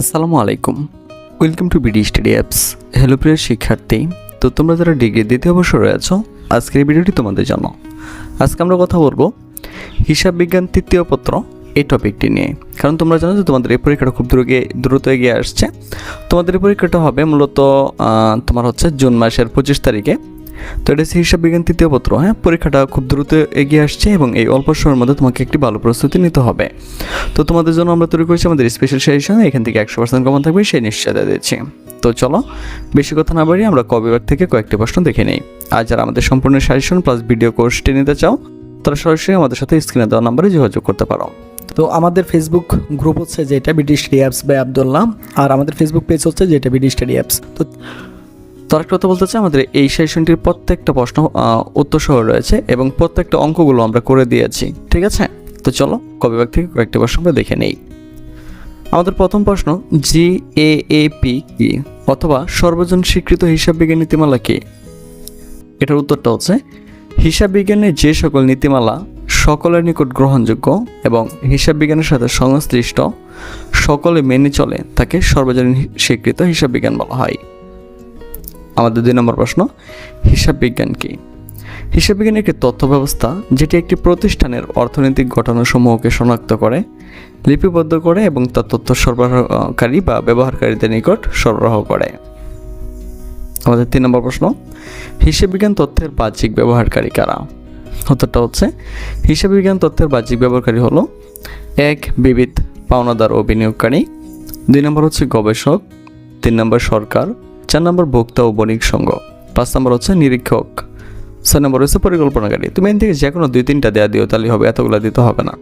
আসসালামু আলাইকুম। Welcome to BD study apps hello প্রিয় শিক্ষার্থী। তো তোমরা যারা ডিগ্রি দ্বিতীয় বছর রয়েছ আজকের ভিডিওটি তোমাদের জন্য। আজকে আমরা কথা বলব হিসাব বিজ্ঞান তৃতীয় পত্র এই টপিকটি নিয়ে। কারণ তোমরা জানো যে তোমাদের এই পরীক্ষাটা খুব দ্রুত দ্রুত এগিয়ে আসছে। তোমাদের এই পরীক্ষাটা হবে মূলত তোমার হচ্ছে জুন মাসের পঁচিশ তারিখে। তো এটা হচ্ছে হিসাব বিজ্ঞান তৃতীয় পত্র হ্যাঁ? পরীক্ষাটা খুব দ্রুত এগিয়ে আসছে এবং এই অল্প সময়ের মধ্যে তোমাকে একটি ভালো প্রস্তুতি নিতে হবে। তো তোমাদের জন্য আমরা তৈরি করেছি আমাদের স্পেশাল সেশন এখান থেকে একশো পার্সেন্ট কমন থাকবে, সেই নিশ্চয়তা দিচ্ছি তো চলো, বেশি কথা না বাড়িয়ে আমরা কবিভাগ থেকে কয়েকটি প্রশ্ন দেখে নিই। আর যারা আমাদের সম্পূর্ণ সাজেশন প্লাস ভিডিও কোর্সটি নিতে চাও, তারা সরাসরি আমাদের সাথে স্ক্রিনে দেওয়া নাম্বারে যোগাযোগ করতে পারো। তো আমাদের ফেসবুক গ্রুপ হচ্ছে যেটা BD study apps by Abdullah আর আমাদের ফেসবুক পেজ হচ্ছে যেটা বিডি স্টাডি অ্যাপস তো তো আরেকটা কথা বলতে চাই, আমাদের এই সেশনটির প্রত্যেকটা প্রশ্ন উত্তর সহ রয়েছে এবং প্রত্যেকটা অঙ্কগুলো আমরা করে দিয়েছি, ঠিক আছে? তো চলো, কবিভাগ থেকে কয়েকটি প্রশ্ন আমরা দেখে নেই। আমাদের প্রথম প্রশ্ন জি এ এ পি কি অথবা সর্বজন স্বীকৃত হিসাব বিজ্ঞান নীতিমালা কি? এটার উত্তরটা হচ্ছে, হিসাব বিজ্ঞানের যে সকল নীতিমালা সকলের নিকট গ্রহণযোগ্য এবং হিসাব বিজ্ঞানের সাথে সংশ্লিষ্ট, সকলে মেনে চলে, তাকে সর্বজনীন স্বীকৃত হিসাব বিজ্ঞান বলা হয়। আমাদের দুই নম্বর প্রশ্ন, হিসাব বিজ্ঞান কি? হিসাব বিজ্ঞান একটি তথ্য ব্যবস্থা যেটি একটি প্রতিষ্ঠানের অর্থনৈতিক ঘটনাসমূহকে শনাক্ত করে, লিপিবদ্ধ করে এবং তা তথ্য সরবরাহকারী বা ব্যবহারকারীদের নিকট সরবরাহ করে। আমাদের তিন নম্বর প্রশ্ন, হিসাব বিজ্ঞান তথ্যের বাহ্যিক ব্যবহারকারী কারা? উত্তরটা হচ্ছে, হিসাব বিজ্ঞান তথ্যের বাহ্যিক ব্যবহারকারী হলো, এক, বিবিধ, পাওনাদার ও বিনিয়োগকারী। দুই নম্বর হচ্ছে গবেষক। তিন নম্বর সরকার। চার নম্বর ভোক্তা ও বণিক সংঘ। পাঁচ নম্বর হচ্ছে নিরীক্ষক। ছয় নম্বর হচ্ছে পরিকল্পনাকারী। তুমি এন থেকে যে কোনো দুই তিনটা দেয়া দিও, তাহলে হবে, এতগুলো দিতে হবে না।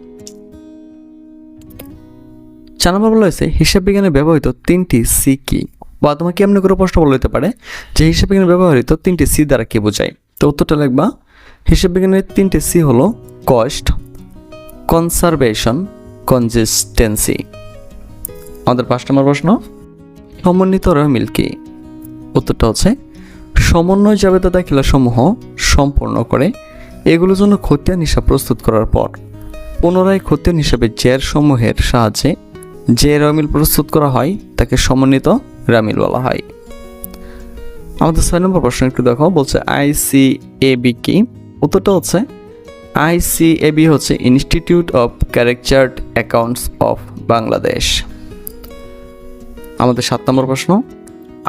চার নম্বর বলা হয়েছে, হিসাব বিজ্ঞানে ব্যবহৃত তিনটি সি কি? বা তোমাকে এমনি করে প্রশ্ন বলা হতে পারে যে হিসাব বিজ্ঞানে ব্যবহৃত তিনটি সি দ্বারা কি বোঝায়? তো উত্তরটা লিখবা, হিসাব বিজ্ঞানের তিনটি সি হলো কস্ট কনসারভেশন, কনসিস্টেন্সি। আমাদের পাঁচ নম্বর প্রশ্ন, সমন্বিত রহমিল কি? উত্তরটা হচ্ছে, সমন্বয় জাবেদা দাখিলাসমূহ সম্পূর্ণ করে, এগুলোর জন্য খতিয়ান হিসাব প্রস্তুত করার পর, পুনরায় খতিয়ান হিসাবে জের সমূহের সাহায্যে যে রমিল প্রস্তুত করা হয়, তাকে সমন্বিত রামিল বলা হয়। আমাদের ছয় নম্বর প্রশ্ন একটু দেখো, বলছে আইসিএবি কি? উত্তরটা হচ্ছে আইসিএবি হচ্ছে institute of chartered accountants of Bangladesh আমাদের সাত নম্বর প্রশ্ন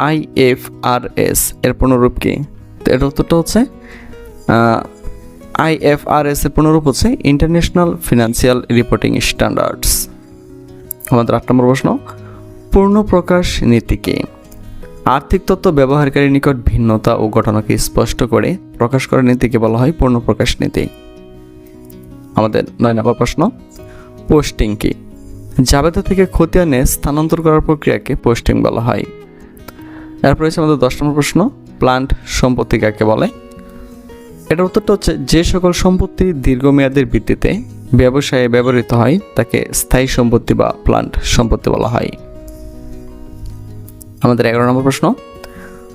আইএফআরএস এর পুনরূপ কি? তো এর উত্তরটা হচ্ছে আইএফআরএস এর পুনরূপ হচ্ছে ইন্টারন্যাশনাল ফিনান্সিয়াল রিপোর্টিং স্ট্যান্ডার্ডস আমাদের আট নম্বর প্রশ্ন পূর্ণ প্রকাশ নীতি কি? আর্থিক তত্ত্ব ব্যবহারকারীর নিকট ভিন্নতা ও ঘটনাকে স্পষ্ট করে প্রকাশ করার নীতিকে বলা হয় পূর্ণ প্রকাশ নীতি। আমাদের নয় নম্বর প্রশ্ন, পোস্টিং কি? জাবেদা থেকে খতিয়ানে স্থানান্তর করার প্রক্রিয়াকে পোস্টিং বলা হয়। এরপর হচ্ছে আমাদের দশ নম্বর প্রশ্ন প্লান্ট সম্পত্তি কাকে বলে? এটার উত্তরটা হচ্ছে, যে সকল সম্পত্তি দীর্ঘমেয়াদের ভিত্তিতে ব্যবসায়ে ব্যবহৃত হয়, তাকে স্থায়ী সম্পত্তি বা প্লান্ট সম্পত্তি বলা হয়। আমাদের এগারো নম্বর প্রশ্ন,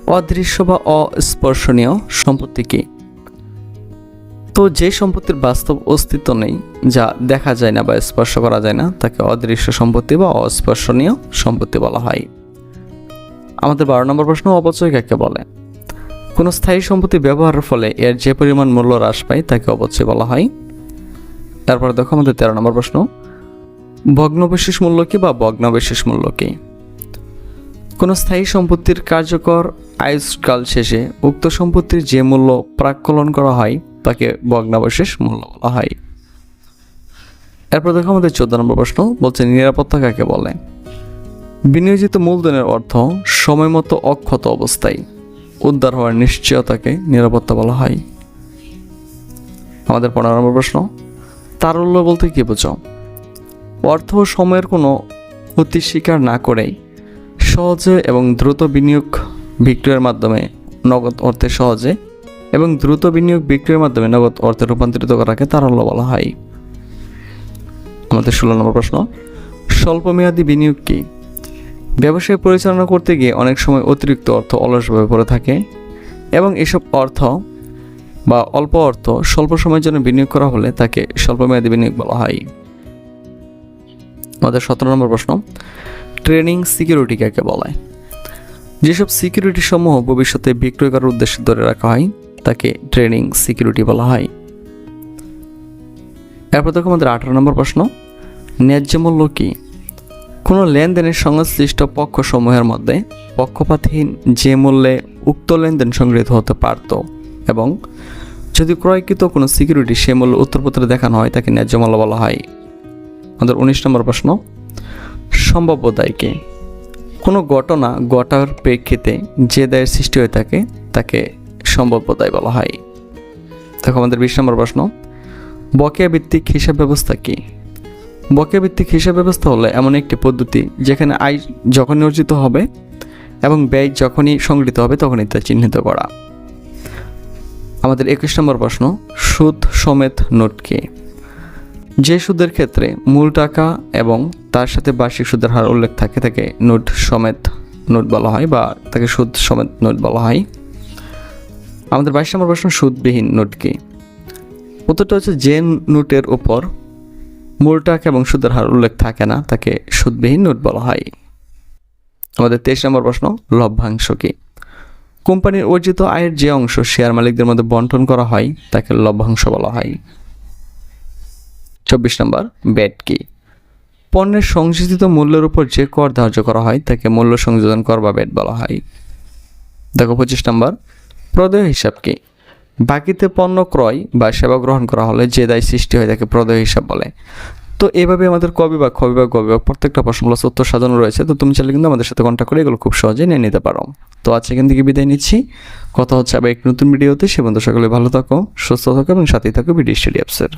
অদৃশ্য বা অস্পর্শনীয় সম্পত্তি কি? তো যে সম্পত্তির বাস্তব অস্তিত্ব নেই, যা দেখা যায় না বা স্পর্শ করা যায় না, তাকে অদৃশ্য সম্পত্তি বা অস্পর্শনীয় সম্পত্তি বলা হয়। আমাদের বারো নম্বর প্রশ্ন অপচয় কাকে বলে? কোনো স্থায়ী সম্পত্তি ব্যবহারের ফলে এর যে পরিমাণ মূল্য হ্রাস পায় তাকে অপচয় বলা হয়। তারপরে দেখো আমাদের তেরো নম্বর প্রশ্ন, ভগ্নবিশেষ মূল্য কি বা ভগ্নবিশেষ মূল্য কি? কোনো স্থায়ী সম্পত্তির কার্যকর আয়ুষ্কাল শেষে উক্ত সম্পত্তির যে মূল্য প্রাক্কলন করা হয় তাকে ভগ্নাবশেষ মূল্য বলা হয়। এরপর দেখো আমাদের চোদ্দ নম্বর প্রশ্ন, বলছে নিরাপত্তা কাকে বলে? বিনিয়োজিত মূলধনের অর্থ সময়মতো অক্ষত অবস্থায়। উদ্ধার হওয়ার নিশ্চয়তাকে নিরাপত্তা বলা হয়। আমাদের পনেরো নম্বর প্রশ্ন, তারল্য বলতে কি বোঝো? অর্থ সময়ের কোনো ক্ষতি স্বীকার না করেই সহজে এবং দ্রুত বিনিয়োগ বিক্রয়ের মাধ্যমে নগদ অর্থে সহজে এবং দ্রুত বিনিয়োগ বিক্রয়ের মাধ্যমে নগদ অর্থে রূপান্তরিত করাকে তারল্য বলা হয়। আমাদের ষোলো নম্বর প্রশ্ন, স্বল্পমেয়াদী বিনিয়োগ কি? ব্যবসায় পরিচালনা করতে গিয়ে অনেক সময় অতিরিক্ত অর্থ অলসভাবে পড়ে থাকে এবং এসব অর্থ বা অল্প অর্থ স্বল্প সময়ের জন্য বিনিয়োগ করা হলে তাকে স্বল্পমেয়াদী বিনিয়োগ বলা হয়। আমাদের সতেরো নম্বর প্রশ্ন, ট্রেনিং সিকিউরিটি কাকে বলে? যেসব সিকিউরিটি সমূহ ভবিষ্যতে বিক্রয় করার উদ্দেশ্যে ধরে রাখা হয়, তাকে ট্রেনিং সিকিউরিটি বলা হয়। এরপর দেখো আমাদের আঠারো নম্বর প্রশ্ন, ন্যায্য মূল্য কি? কোনো লেনদেনের সংশ্লিষ্ট পক্ষসমূহের মধ্যে পক্ষপাতহীন যে মূল্যে উক্ত লেনদেন সংগৃহীত হতে পারত এবং যদি ক্রয়কৃত কোনো সিকিউরিটি সে মূল্য উত্তরপত্রে দেখানো হয়, তাকে ন্যায্য মূল্য বলা হয়। আমাদের উনিশ নম্বর প্রশ্ন, সম্ভাব্য দায় কি? কোনো ঘটনা ঘটার প্রেক্ষিতে যে দায়ের সৃষ্টি হয়ে থাকে, তাকে সম্ভাব্য দায় বলা হয়। দেখো আমাদের বিশ নম্বর প্রশ্ন, বকেয়া ভিত্তিক হিসাব ব্যবস্থা কি? বকেয়া ভিত্তিক হিসাব ব্যবস্থা হলো এমন একটি পদ্ধতি যেখানে আয় যখনই অর্জিত হবে এবং ব্যয় যখনই সংগৃহীত হবে তখনই তা চিহ্নিত করা। আমাদের একুশ নম্বর প্রশ্ন, সুদ সমেত নোট কি? যে সুদের ক্ষেত্রে মূল টাকা এবং তার সাথে বার্ষিক সুদের হার উল্লেখ থাকে, তাকে নোট সমেত নোট বলা হয় বা তাকে সুদ সমেত নোট বলা হয়। আমাদের বাইশ নম্বর প্রশ্ন, সুদবিহীন নোট কি? উত্তরটা হচ্ছে যে নোটের উপর মূল টাকা এবং সুদের হার উল্লেখ থাকে না, তাকে সুদবিহীন নোট বলা হয়। আমাদের তেইশ নম্বর প্রশ্ন, লভ্যাংশ কি? কোম্পানির অর্জিত আয়ের যে অংশ শেয়ার মালিকদের মধ্যে বন্টন করা হয়, তাকে লভ্যাংশ বলা হয়। চব্বিশ নম্বর ব্যাট কি? পণ্যের সংযোজিত মূল্যের উপর যে কর ধার্য করা হয়, তাকে মূল্য সংযোজন কর বা ব্যাট বলা হয়। দেখো পঁচিশ নম্বর, প্রদেয় হিসাব কি? বাকিতে পণ্য ক্রয় বা সেবা গ্রহণ করা হলে যে দায় সৃষ্টি হয় তাকে প্রদেয় হিসাব বলে। তো এভাবে আমাদের কবি বা কবি বা কবি বা প্রত্যেকটা প্রশ্নগুলো উত্তর সাজানো রয়েছে। তো তুমি চাইলে কিন্তু আমাদের সাথে কন্ট্যাক্ট করে এগুলো খুব সহজেই নিয়ে নিতে পারো। তো আজ এখান থেকে বিদায় নিচ্ছি। কথা হচ্ছে আবার এক নতুন ভিডিওতে সে বন্ধু সকলে ভালো থাকো, সুস্থ থাকো এবং সাথেই থাকো বিডি স্টাডি অ্যাপসের।